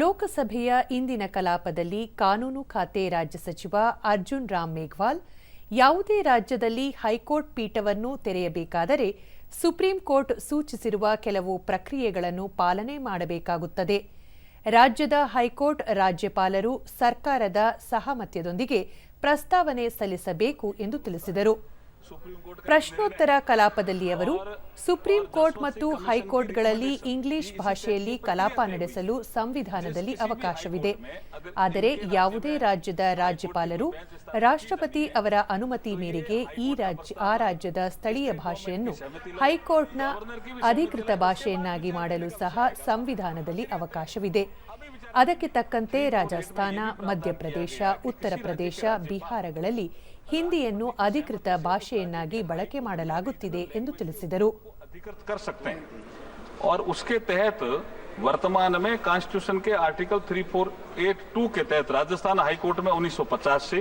ಲೋಕಸಭೆಯ ಇಂದಿನ ಕಲಾಪದಲ್ಲಿ ಕಾನೂನು ಖಾತೆ ರಾಜ್ಯ ಸಚಿವ ಅರ್ಜುನ್ ರಾಮ್ ಮೇಘ್ವಾಲ್, ಯಾವುದೇ ರಾಜ್ಯದಲ್ಲಿ ಹೈಕೋರ್ಟ್ ಪೀಠವನ್ನು ತೆರೆಯಬೇಕಾದರೆ ಸುಪ್ರೀಂ ಕೋರ್ಟ್ ಸೂಚಿಸಿರುವ ಕೆಲವು ಪ್ರಕ್ರಿಯೆಗಳನ್ನು ಪಾಲನೆ ಮಾಡಬೇಕಾಗುತ್ತದೆ. ರಾಜ್ಯದ ಹೈಕೋರ್ಟ್ ರಾಜ್ಯಪಾಲರು ಸರ್ಕಾರದ ಸಹಮತ್ಯದೊಂದಿಗೆ ಪ್ರಸ್ತಾವನೆ ಸಲ್ಲಿಸಬೇಕು ಎಂದು ತಿಳಿಸಿದರು. ಪ್ರಶ್ನೋತ್ತರ ಕಲಾಪದಲ್ಲಿ ಅವರು ಸುಪ್ರೀಂ ಕೋರ್ಟ್ ಮತ್ತು ಹೈಕೋರ್ಟ್ಗಳಲ್ಲಿ ಇಂಗ್ಲಿಷ್ ಭಾಷೆಯಲ್ಲಿ ಕಲಾಪ ನಡೆಸಲು ಸಂವಿಧಾನದಲ್ಲಿ ಅವಕಾಶವಿದೆ. ಆದರೆ ಯಾವುದೇ ರಾಜ್ಯದ ರಾಜ್ಯಪಾಲರು ರಾಷ್ಟ್ರಪತಿ ಅವರ ಅನುಮತಿ ಮೇರೆಗೆ ಈ ರಾಜ್ಯ, ಆ ರಾಜ್ಯದ ಸ್ಥಳೀಯ ಭಾಷೆಯನ್ನು ಹೈಕೋರ್ಟ್ನ ಅಧಿಕೃತ ಭಾಷೆಯನ್ನಾಗಿ ಮಾಡಲು ಸಹ ಸಂವಿಧಾನದಲ್ಲಿ ಅವಕಾಶವಿದೆ. ಅದಕ್ಕೆ ತಕ್ಕಂತೆ ರಾಜಸ್ಥಾನ ಮಧ್ಯಪ್ರದೇಶ ಉತ್ತರ ಪ್ರದೇಶ ಬಿಹಾರಗಳಲ್ಲಿ ಹಿಂದಿಯನ್ನು ಅಧಿಕೃತ ಭಾಷೆಯನ್ನಾಗಿ ಬಳಕೆ ಮಾಡಲಾಗುತ್ತಿದೆ ಎಂದು ತಿಳಿಸಿದರು अधिकृत कर सकते हैं और उसके तहत वर्तमान में कॉन्स्टिट्यूशन के आर्टिकल 3482 के तहत राजस्थान हाई कोर्ट में 1950 से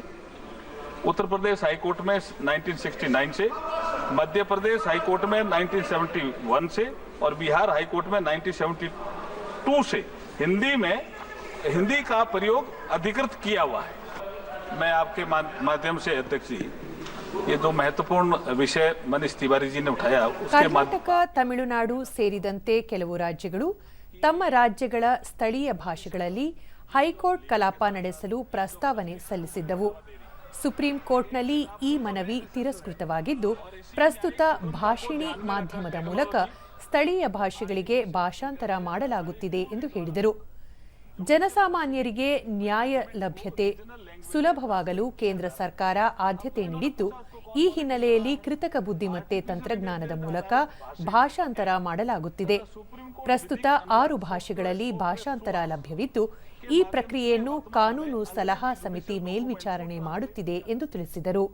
उत्तर प्रदेश हाई कोर्ट में 1969 से मध्य प्रदेश हाई कोर्ट में 1971 से और बिहार हाई कोर्ट में 1972 से हिंदी में हिंदी का प्रयोग अधिकृत किया हुआ है मैं आपके मा- माध्यम से अध्यक्ष जी ये दो महत्वपूर्ण विषय मनीष तिवारी जी ने उठाया उसके माध्यम ಕರ್ನಾಟಕ ತಮಿಳುನಾಡು ಸೇರಿದಂತೆ ಕೆಲವು ರಾಜ್ಯಗಳು ತಮ್ಮ ರಾಜ್ಯಗಳ ಸ್ಥಳೀಯ ಭಾಷೆಗಳಲ್ಲಿ ಹೈಕೋರ್ಟ್ ಕಲಾಪ ನಡೆಸಲು ಪ್ರಸ್ತಾವನೆ ಸಲ್ಲಿಸಿದ್ದವು ಸುಪ್ರೀಂ ಕೋರ್ಟ್ನಲ್ಲಿ ಈ ಮನವಿ ತಿರಸ್ಕೃತವಾಗಿದ್ದು ಪ್ರಸ್ತುತ ಭಾಷಿಣಿ ಮಾಧ್ಯಮದ ಮೂಲಕ ಸ್ಥಳೀಯ ಭಾಷೆಗಳಿಗೆ ಭಾಷಾಂತರ ಮಾಡಲಾಗುತ್ತಿದೆ ಎಂದು ಹೇಳಿದರು ಜನಸಾಮಾನ್ಯರಿಗೆ ನ್ಯಾಯ ಲಭ್ಯತೆ ಸುಲಭವಾಗಲು ಕೇಂದ್ರ ಸರ್ಕಾರ ಆದ್ಯತೆ ನೀಡಿದ್ದು ಈ ಹಿನ್ನೆಲೆಯಲ್ಲಿ ಕೃತಕ ಬುದ್ಧಿಮತ್ತೆ ತಂತ್ರಜ್ಞಾನದ ಮೂಲಕ ಭಾಷಾಂತರ ಮಾಡಲಾಗುತ್ತಿದೆ ಪ್ರಸ್ತುತ ಆರು ಭಾಷೆಗಳಲ್ಲಿ ಭಾಷಾಂತರ ಲಭ್ಯವಿದ್ದು ಈ ಪ್ರಕ್ರಿಯೆಯನ್ನು ಕಾನೂನು ಸಲಹಾ ಸಮಿತಿ ಮೇಲ್ವಿಚಾರಣೆ ಮಾಡುತ್ತಿದೆ ಎಂದು ತಿಳಿಸಿದರು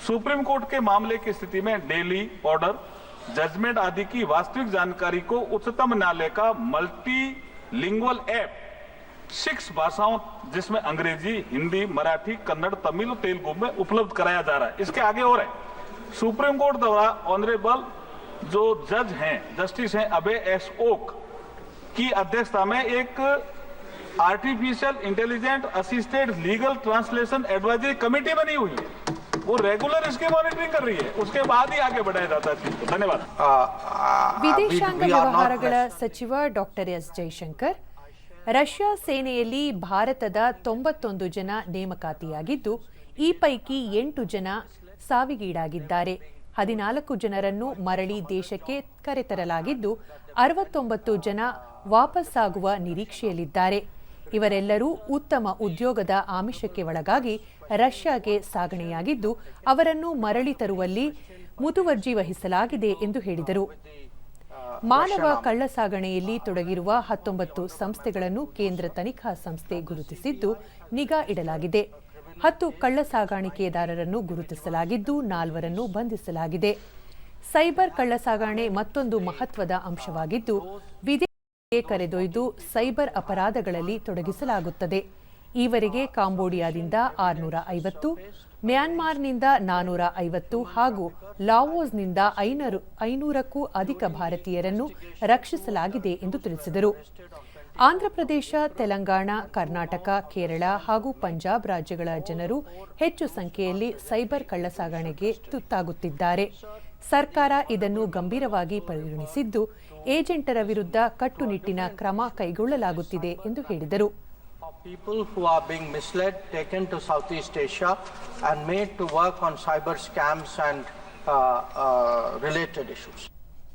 सुप्रीम कोर्ट के मामले की स्थिति में डेली ऑर्डर जजमेंट आदि की वास्तविक जानकारी को उच्चतम न्यायालय का मल्टी लिंगुअल ऐप सिक्स भाषाओं जिसमें अंग्रेज़ी, हिंदी, मराठी, कन्नड़, तमिल और तेलुगु में उपलब्ध कराया जा रहा है। इसके आगे और है। सुप्रीम कोर्ट द्वारा ऑनरेबल जो जज हैं, जस्टिस हैं अभय एस ओक की अध्यक्षता में एक artificial intelligent assisted legal translation advisory committee बनी हुई है। वो रेगुलर इसकी मॉनिटरिंग कर रही है उसके बाद ही आगे बढ़ाया जाता है चीज को धन्यवाद ವಿದೇಶಾಂಗ ವ್ಯವಹಾರಗಳ ಸಚಿವ ಡಾಕ್ಟರ್ ಎಸ್ ಜೈಶಂಕರ್ ರಷ್ಯಾ ಸೇನೆಯಲ್ಲಿ ಭಾರತದ ತೊಂಬತ್ತೊಂದು ಜನ ನೇಮಕಾತಿಯಾಗಿದ್ದು ಈ ಪೈಕಿ ಎಂಟು ಜನ ಸಾವಿಗೀಡಾಗಿದ್ದಾರೆ ಹದಿನಾಲ್ಕು ಜನರನ್ನು ಮರಳಿ ದೇಶಕ್ಕೆ ಕರೆತರಲಾಗಿದ್ದು ಅರವತ್ತೊಂಬತ್ತು ಜನ ವಾಪಸ್ಸಾಗುವ ನಿರೀಕ್ಷೆಯಲ್ಲಿದ್ದಾರೆ ಇವರೆಲ್ಲರೂ ಉತ್ತಮ ಉದ್ಯೋಗದ ಆಮಿಷಕ್ಕೆ ಒಳಗಾಗಿ ರಷ್ಯಾಗೆ ಸಾಗಣೆಯಾಗಿದ್ದು, ಅವರನ್ನು ಮರಳಿ ತರುವಲ್ಲಿ ಮುತುವರ್ಜಿ ವಹಿಸಲಾಗಿದೆ ಎಂದು ಹೇಳಿದರು. ಮಾನವ ಕಳ್ಳಸಾಗಣೆಯಲ್ಲಿ ತೊಡಗಿರುವ ಹತ್ತೊಂಬತ್ತು ಸಂಸ್ಥೆಗಳನ್ನು ಕೇಂದ್ರ ತನಿಖಾ ಸಂಸ್ಥೆ ಗುರುತಿಸಿದ್ದು, ನಿಗಾ ಇಡಲಾಗಿದೆ. ಹತ್ತು ಕಳ್ಳಸಾಗಾಣಿಕೆದಾರರನ್ನು ಗುರುತಿಸಲಾಗಿದ್ದು, ನಾಲ್ವರನ್ನು ಬಂಧಿಸಲಾಗಿದೆ. ಸೈಬರ್ ಕಳ್ಳಸಾಗಣೆ ಮತ್ತೊಂದು ಮಹತ್ವದ ಅಂಶವಾಗಿದ್ದು ಕರೆದೊಯ್ದು ಸೈಬರ್ ಅಪರಾಧಗಳಲ್ಲಿ ತೊಡಗಿಸಲಾಗುತ್ತದೆ. ಈವರೆಗೆ ಕಾಂಬೋಡಿಯಾದಿಂದ ಆರುನೂರ ಐವತ್ತು ಮ್ಯಾನ್ಮಾರ್ನಿಂದ ನಾನೂರ ಐವತ್ತು ಹಾಗೂ ಲಾವೋಸ್ನಿಂದ ಐನೂರು, ಐನೂರಕ್ಕೂ ಅಧಿಕ ಭಾರತೀಯರನ್ನು ರಕ್ಷಿಸಲಾಗಿದೆ ಎಂದು ತಿಳಿಸಿದರು. ಆಂಧ್ರಪ್ರದೇಶ ತೆಲಂಗಾಣ, ಕರ್ನಾಟಕ, ಕೇರಳ ಹಾಗೂ ಪಂಜಾಬ್ ರಾಜ್ಯಗಳ ಜನರು ಹೆಚ್ಚು ಸಂಖ್ಯೆಯಲ್ಲಿ ಸೈಬರ್ ಕಳ್ಳಸಾಗಣೆಗೆ ತುತ್ತಾಗುತ್ತಿದ್ದಾರೆ. ಸರ್ಕಾರ ಇದನ್ನು ಗಂಭೀರವಾಗಿ ಪರಿಗಣಿಸಿದ್ದು, ಏಜೆಂಟರ ವಿರುದ್ಧ ಕಟ್ಟುನಿಟ್ಟಿನ ಕ್ರಮ ಕೈಗೊಳ್ಳಲಾಗುತ್ತಿದೆ ಎಂದು ಹೇಳಿದರು. People who were being misled taken to South East Asia and made to work on cyber scams and related issues